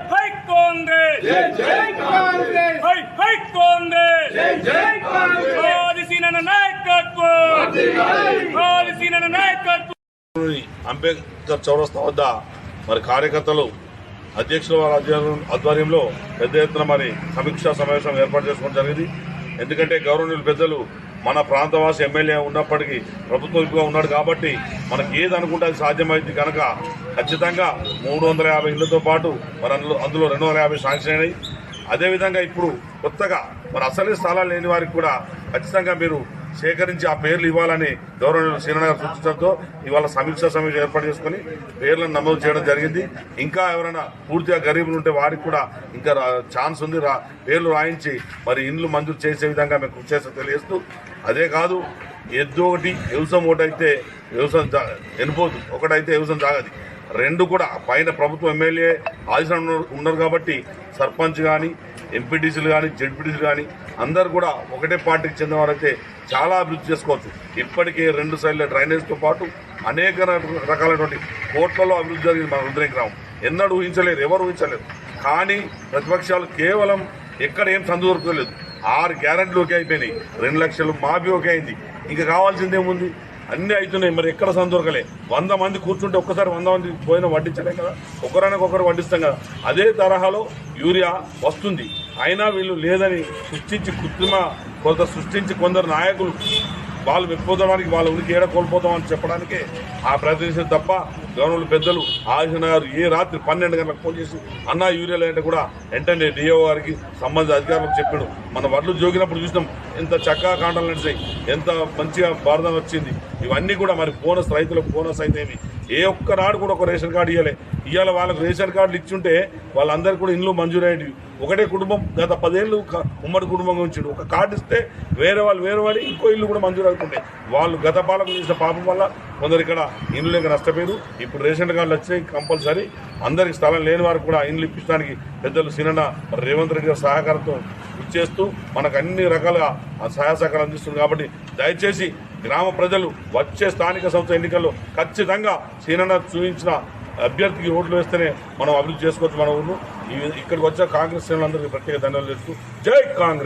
High Congress! జై Congress! High high Congress! జై కాంగ్రెస్! ఆదిశీన నాయకత్వం! ఆదిశీన నాయకత్వం! అంబేద్కర్ చౌరస్తా వద్ద మరి కార్యకర్తలు అధ్యక్షుల వారి ఆధ్వర్యం- ఆధ్వర్యంలో పెద్ద ఎత్తున మరి సమీక్షా సమావేశం ఏర్పాటు చేసుకోవడం జరిగింది. ఎందుకంటే గౌరవనీయులు పెద్దలు మన ప్రాంతవాసి ఎమ్మెల్యే ఉన్నప్పటికీ ప్రభుత్వ ఉన్నాడు కాబట్టి మనకి ఏది అనుకుంటే అది సాధ్యమైంది కనుక ఖచ్చితంగా మూడు వందల యాభై ఇళ్ళతో పాటు మరి అందులో అందులో రెండు వందల యాభై శాంక్షన్ అయినాయి. అదేవిధంగా ఇప్పుడు కొత్తగా మరి అసలే స్థలాలు లేని వారికి కూడా ఖచ్చితంగా మీరు సేకరించి ఆ పేర్లు ఇవ్వాలని గౌరవ శ్రీనగర్ సూచించడంతో ఇవాళ సమీక్ష సమీక్ష ఏర్పాటు చేసుకుని పేర్లను నమోదు చేయడం జరిగింది. ఇంకా ఎవరైనా పూర్తిగా గరీబులు ఉంటే వారికి కూడా ఇంకా ఛాన్స్ ఉంది. రా పేర్లు రాయించి మరి ఇండ్లు మంజూరు చేసే విధంగా మేము కృషి చేస్తా తెలియజేస్తూ అదే కాదు ఎద్దు ఒకటి వ్యవసాయం ఒకటైతే వ్యవసాయం వెళ్ళిపోదు ఎనిపోదు. ఒకటైతే వ్యవసాయం జాగది. రెండు కూడా పైన ప్రభుత్వం ఎమ్మెల్యే ఆదేశం ఉన్నారు కాబట్టి సర్పంచ్ కానీ ఎంపీటీసీలు కానీ జెడ్పీటీసీలు కానీ అందరు కూడా ఒకటే పార్టీకి చెందినవారైతే చాలా అభివృద్ధి చేసుకోవచ్చు. ఇప్పటికే రెండు సైడ్ల డ్రైనేజ్తో పాటు అనేక రకాలైనటువంటి కోట్లలో అభివృద్ధి జరిగింది మన రుద్రేం గ్రామం. ఎన్నడూ ఊహించలేరు ఎవరు ఊహించలేరు. కానీ ప్రతిపక్షాలు కేవలం ఎక్కడ ఏం సందు దొరకలేదు ఆరు గ్యారెంటీలు ఓకే అయిపోయినాయి. రెండు లక్షలు మాఫీ ఓకే అయింది. ఇంకా కావాల్సిందేముంది? అన్నీ అవుతున్నాయి మరి ఎక్కడ సందు వంద మంది కూర్చుంటే ఒక్కసారి వంద మంది పోయినా వడ్డించలేం కదా? ఒకరానికి ఒకరు వడ్డిస్తాం కదా? అదే తరహాలో యూరియా వస్తుంది. అయినా వీళ్ళు లేదని సృష్టించి కృత్రిమ కొంత సృష్టించి కొందరు నాయకులు వాళ్ళు మెప్పోదడానికి వాళ్ళ ఉనికి ఏడ కోల్పోతామని చెప్పడానికే ఆ ప్రయత్నించారు తప్ప గవర్నమెంట్ పెద్దలు ఆశనారు ఏ రాత్రి పన్నెండు గంటలకు ఫోన్ చేసి అన్న యూరియా లేదంటే కూడా వెంటనే డిఓ గారికి సంబంధిత అధికారులకు చెప్పాడు. మన వడ్లు జోగినప్పుడు చూసినాం ఎంత చక్కగా కాంటాలు నడిచాయి ఎంత మంచిగా భారతం వచ్చింది. ఇవన్నీ కూడా మరి బోనస్ రైతులకు బోనస్ అయితే ఏ ఒక్క నాడు కూడా ఒక రేషన్ కార్డు ఇవ్వలే ఇవాళ వాళ్ళకి రేషన్ కార్డులు ఇచ్చుంటే వాళ్ళందరికీ కూడా ఇండ్లు మంజూరయ్యేవి ఒకటే కుటుంబం గత పదేళ్ళు ఉమ్మడి కుటుంబంగా ఉంచాడు. ఒక కార్డు ఇస్తే వేరే వాళ్ళు వేరే వాడి ఇంకో ఇల్లు కూడా మంజూరు అవుతుండే. వాళ్ళు గత పాలకులు చేసిన పాపం వల్ల కొందరు ఇక్కడ ఇండ్లు ఇంకా నష్టపోయారు ఇప్పుడు రేషన్ కార్డులు కంపల్సరీ. అందరికి స్థలం లేని వారికి కూడా ఇండ్లు ఇప్పించడానికి పెద్దలు సినన్న రేవంత్ రెడ్డి గారి సహకారంతో ఇచ్చేస్తూ మనకు అన్ని రకాలుగా సహాయ సహకారం అందిస్తుంది కాబట్టి దయచేసి గ్రామ ప్రజలు వచ్చే స్థానిక సంస్థ ఎన్నికల్లో ఖచ్చితంగా సీనన్న చూపించిన అభ్యర్థికి ఓట్లు వేస్తేనే మనం అభివృద్ధి చేసుకోవచ్చు మన ఊరు ఇక్కడికి వచ్చే కాంగ్రెస్ శ్రేణులందరికీ ప్రత్యేక ధన్యవాదాలు చేస్తూ జై కాంగ్రెస్.